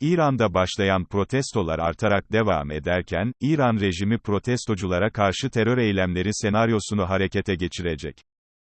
İran'da başlayan protestolar artarak devam ederken, İran rejimi protestoculara karşı terör eylemleri senaryosunu harekete geçirecek.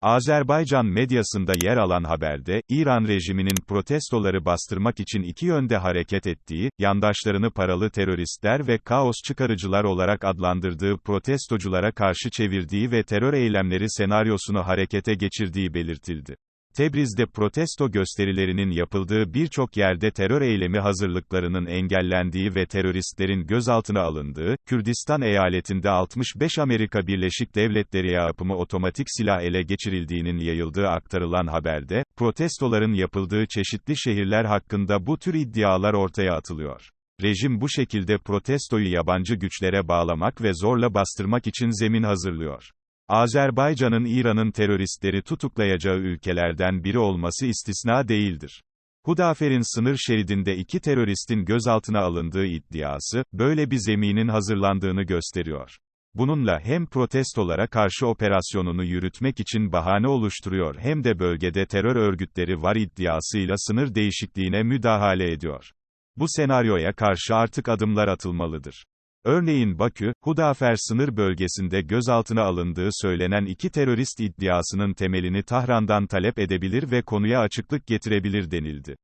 Azerbaycan medyasında yer alan haberde, İran rejiminin protestoları bastırmak için iki yönde hareket ettiği, yandaşlarını paralı teröristler ve kaos çıkarıcılar olarak adlandırdığı protestoculara karşı çevirdiği ve terör eylemleri senaryosunu harekete geçirdiği belirtildi. Tebriz'de protesto gösterilerinin yapıldığı birçok yerde terör eylemi hazırlıklarının engellendiği ve teröristlerin gözaltına alındığı, Kürdistan eyaletinde 65 Amerika Birleşik Devletleri yapımı otomatik silah ele geçirildiğinin yayıldığı aktarılan haberde, protestoların yapıldığı çeşitli şehirler hakkında bu tür iddialar ortaya atılıyor. Rejim bu şekilde protestoyu yabancı güçlere bağlamak ve zorla bastırmak için zemin hazırlıyor. Azerbaycan'ın İran'ın teröristleri tutuklayacağı ülkelerden biri olması istisna değildir. Hudafer'in sınır şeridinde iki teröristin gözaltına alındığı iddiası, böyle bir zeminin hazırlandığını gösteriyor. Bununla hem protestolara karşı operasyonunu yürütmek için bahane oluşturuyor hem de bölgede terör örgütleri var iddiasıyla sınır değişikliğine müdahale ediyor. Bu senaryoya karşı artık adımlar atılmalıdır. Örneğin Bakü, Hudafer sınır bölgesinde gözaltına alındığı söylenen iki terörist iddiasının temelini Tahran'dan talep edebilir ve konuya açıklık getirebilir denildi.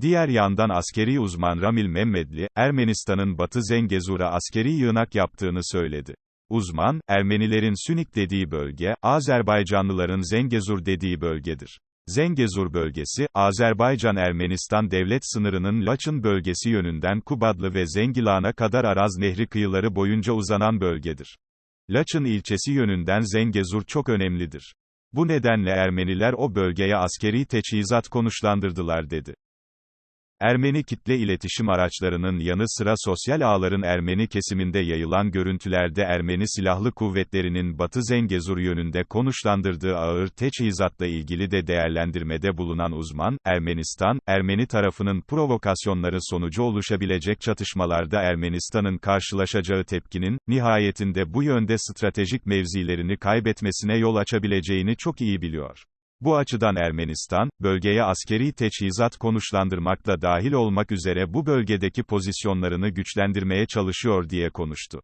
Diğer yandan askeri uzman Ramil Mehmedli, Ermenistan'ın Batı Zengezur'a askeri yığınak yaptığını söyledi. Uzman, Ermenilerin Sünik dediği bölge, Azerbaycanlıların Zengezur dediği bölgedir. Zengezur bölgesi, Azerbaycan-Ermenistan devlet sınırının Laçın bölgesi yönünden Kubadlı ve Zengilan'a kadar Araz Nehri kıyıları boyunca uzanan bölgedir. Laçın ilçesi yönünden Zengezur çok önemlidir. Bu nedenle Ermeniler o bölgeye askeri teçhizat konuşlandırdılar dedi. Ermeni kitle iletişim araçlarının yanı sıra sosyal ağların Ermeni kesiminde yayılan görüntülerde Ermeni silahlı kuvvetlerinin Batı Zengezur yönünde konuşlandırdığı ağır teçhizatla ilgili de değerlendirmede bulunan uzman, Ermenistan, Ermeni tarafının provokasyonları sonucu oluşabilecek çatışmalarda Ermenistan'ın karşılaşacağı tepkinin, nihayetinde bu yönde stratejik mevzilerini kaybetmesine yol açabileceğini çok iyi biliyor. Bu açıdan Ermenistan, bölgeye askeri teçhizat konuşlandırmakla dahil olmak üzere bu bölgedeki pozisyonlarını güçlendirmeye çalışıyor diye konuştu.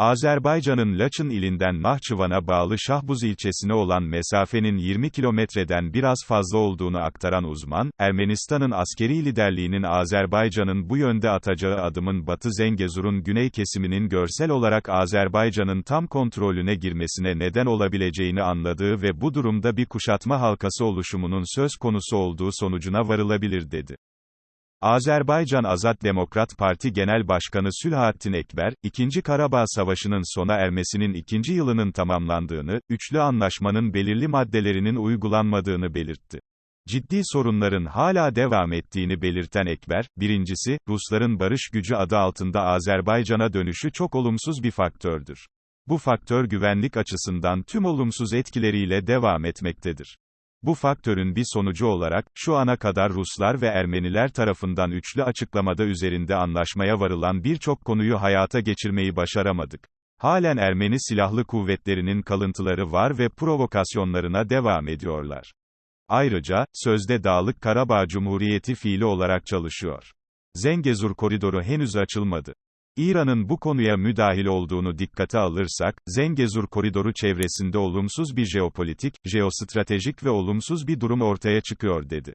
Azerbaycan'ın Laçın ilinden Nahçıvan'a bağlı Şahbuz ilçesine olan mesafenin 20 kilometreden biraz fazla olduğunu aktaran uzman, Ermenistan'ın askeri liderliğinin Azerbaycan'ın bu yönde atacağı adımın Batı Zengezur'un güney kesiminin görsel olarak Azerbaycan'ın tam kontrolüne girmesine neden olabileceğini anladığı ve bu durumda bir kuşatma halkası oluşumunun söz konusu olduğu sonucuna varılabilir dedi. Azerbaycan Azat Demokrat Parti Genel Başkanı Sülhattin Ekber, 2. Karabağ Savaşı'nın sona ermesinin ikinci yılının tamamlandığını, üçlü anlaşmanın belirli maddelerinin uygulanmadığını belirtti. Ciddi sorunların hala devam ettiğini belirten Ekber, birincisi, Rusların barış gücü adı altında Azerbaycan'a dönüşü çok olumsuz bir faktördür. Bu faktör güvenlik açısından tüm olumsuz etkileriyle devam etmektedir. Bu faktörün bir sonucu olarak, şu ana kadar Ruslar ve Ermeniler tarafından üçlü açıklamada üzerinde anlaşmaya varılan birçok konuyu hayata geçirmeyi başaramadık. Halen Ermeni silahlı kuvvetlerinin kalıntıları var ve provokasyonlarına devam ediyorlar. Ayrıca, sözde Dağlık Karabağ Cumhuriyeti fiili olarak çalışıyor. Zengezur koridoru henüz açılmadı. İran'ın bu konuya müdahil olduğunu dikkate alırsak, Zengezur koridoru çevresinde olumsuz bir jeopolitik, jeostratejik ve olumsuz bir durum ortaya çıkıyor dedi.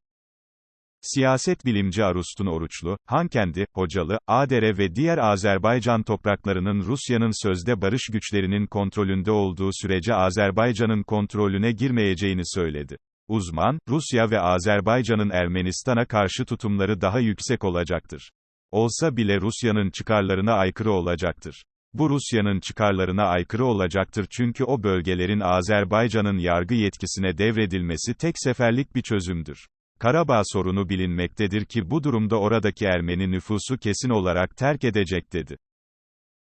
Siyaset bilimci Arustun Oruçlu, Hankendi, Hocalı, Adere ve diğer Azerbaycan topraklarının Rusya'nın sözde barış güçlerinin kontrolünde olduğu sürece Azerbaycan'ın kontrolüne girmeyeceğini söyledi. Uzman, Rusya ve Azerbaycan'ın Ermenistan'a karşı tutumları daha yüksek olacaktır. Olsa bile Rusya'nın çıkarlarına aykırı olacaktır. Bu Rusya'nın çıkarlarına aykırı olacaktır çünkü o bölgelerin Azerbaycan'ın yargı yetkisine devredilmesi tek seferlik bir çözümdür. Karabağ sorunu bilinmektedir ki bu durumda oradaki Ermeni nüfusu kesin olarak terk edecek dedi.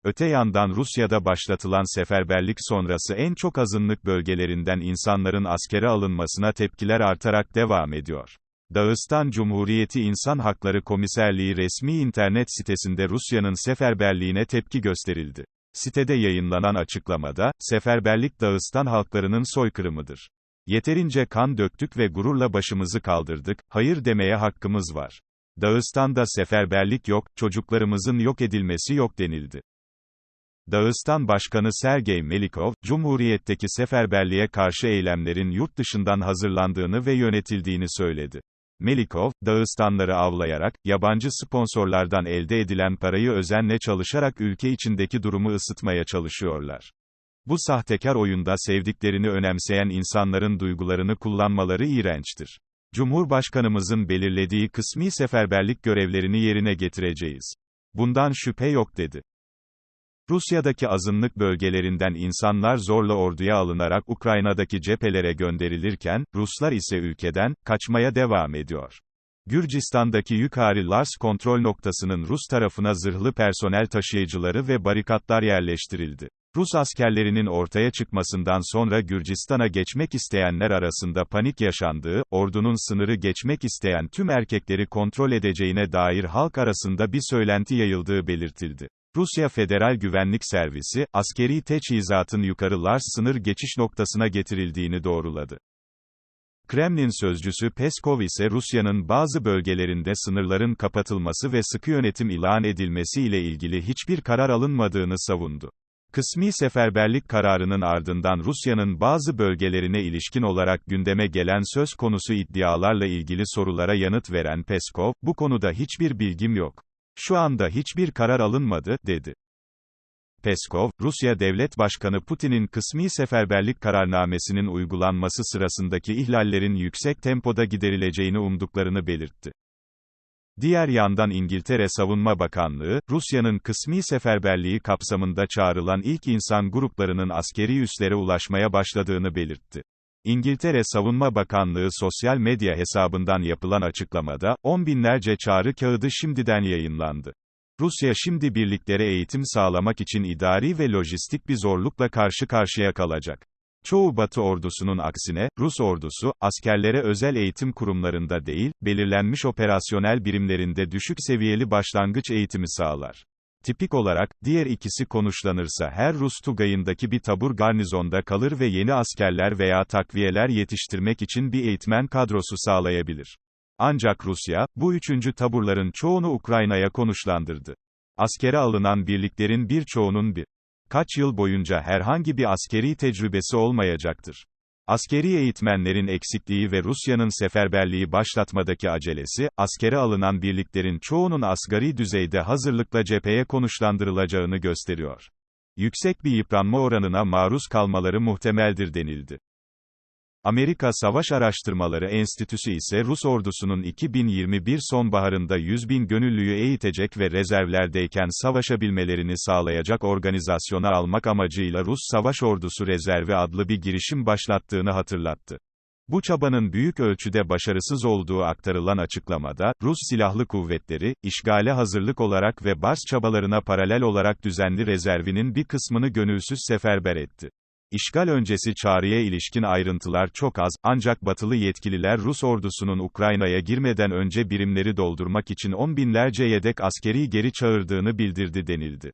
Öte yandan Rusya'da başlatılan seferberlik sonrası en çok azınlık bölgelerinden insanların askere alınmasına tepkiler artarak devam ediyor. Dağıstan Cumhuriyeti İnsan Hakları Komiserliği resmi internet sitesinde Rusya'nın seferberliğine tepki gösterildi. Sitede yayınlanan açıklamada, seferberlik Dağıstan halklarının soykırımıdır. Yeterince kan döktük ve gururla başımızı kaldırdık, hayır demeye hakkımız var. Dağıstan'da seferberlik yok, çocuklarımızın yok edilmesi yok denildi. Dağıstan Başkanı Sergey Melikov, Cumhuriyet'teki seferberliğe karşı eylemlerin yurt dışından hazırlandığını ve yönetildiğini söyledi. Melikov, Dağıstanları avlayarak, yabancı sponsorlardan elde edilen parayı özenle çalışarak ülke içindeki durumu ısıtmaya çalışıyorlar. Bu sahtekar oyunda sevdiklerini önemseyen insanların duygularını kullanmaları iğrençtir. Cumhurbaşkanımızın belirlediği kısmi seferberlik görevlerini yerine getireceğiz. Bundan şüphe yok dedi. Rusya'daki azınlık bölgelerinden insanlar zorla orduya alınarak Ukrayna'daki cephelere gönderilirken, Ruslar ise ülkeden, kaçmaya devam ediyor. Gürcistan'daki Yukari Lars kontrol noktasının Rus tarafına zırhlı personel taşıyıcıları ve barikatlar yerleştirildi. Rus askerlerinin ortaya çıkmasından sonra Gürcistan'a geçmek isteyenler arasında panik yaşandığı, ordunun sınırı geçmek isteyen tüm erkekleri kontrol edeceğine dair halk arasında bir söylenti yayıldığı belirtildi. Rusya Federal Güvenlik Servisi, askeri teçhizatın yukarı Lars sınır geçiş noktasına getirildiğini doğruladı. Kremlin sözcüsü Peskov ise Rusya'nın bazı bölgelerinde sınırların kapatılması ve sıkı yönetim ilan edilmesi ile ilgili hiçbir karar alınmadığını savundu. Kısmi seferberlik kararının ardından Rusya'nın bazı bölgelerine ilişkin olarak gündeme gelen söz konusu iddialarla ilgili sorulara yanıt veren Peskov, bu konuda hiçbir bilgim yok. Şu anda hiçbir karar alınmadı, dedi. Peskov, Rusya Devlet Başkanı Putin'in kısmi seferberlik kararnamesinin uygulanması sırasındaki ihlallerin yüksek tempoda giderileceğini umduklarını belirtti. Diğer yandan İngiltere Savunma Bakanlığı, Rusya'nın kısmi seferberliği kapsamında çağrılan ilk insan gruplarının askeri üslere ulaşmaya başladığını belirtti. İngiltere Savunma Bakanlığı sosyal medya hesabından yapılan açıklamada, on binlerce çağrı kağıdı şimdiden yayınlandı. Rusya şimdi birliklere eğitim sağlamak için idari ve lojistik bir zorlukla karşı karşıya kalacak. Çoğu Batı ordusunun aksine, Rus ordusu, askerlere özel eğitim kurumlarında değil, belirlenmiş operasyonel birimlerinde düşük seviyeli başlangıç eğitimi sağlar. Tipik olarak, diğer ikisi konuşlanırsa her Rus tugayındaki bir tabur garnizonda kalır ve yeni askerler veya takviyeler yetiştirmek için bir eğitmen kadrosu sağlayabilir. Ancak Rusya, bu üçüncü taburların çoğunu Ukrayna'ya konuşlandırdı. Askere alınan birliklerin birçoğunun bir kaç yıl boyunca herhangi bir askeri tecrübesi olmayacaktır. Askeri eğitmenlerin eksikliği ve Rusya'nın seferberliği başlatmadaki acelesi, askere alınan birliklerin çoğunun asgari düzeyde hazırlıkla cepheye konuşlandırılacağını gösteriyor. Yüksek bir yıpranma oranına maruz kalmaları muhtemeldir denildi. Amerika Savaş Araştırmaları Enstitüsü ise Rus ordusunun 2021 sonbaharında 100 bin gönüllüyü eğitecek ve rezervlerdeyken savaşabilmelerini sağlayacak organizasyona almak amacıyla Rus Savaş Ordusu Rezervi adlı bir girişim başlattığını hatırlattı. Bu çabanın büyük ölçüde başarısız olduğu aktarılan açıklamada, Rus Silahlı Kuvvetleri, işgale hazırlık olarak ve Bars çabalarına paralel olarak düzenli rezervinin bir kısmını gönülsüz seferber etti. İşgal öncesi çağrıya ilişkin ayrıntılar çok az, ancak batılı yetkililer Rus ordusunun Ukrayna'ya girmeden önce birimleri doldurmak için on binlerce yedek askeri geri çağırdığını bildirdi denildi.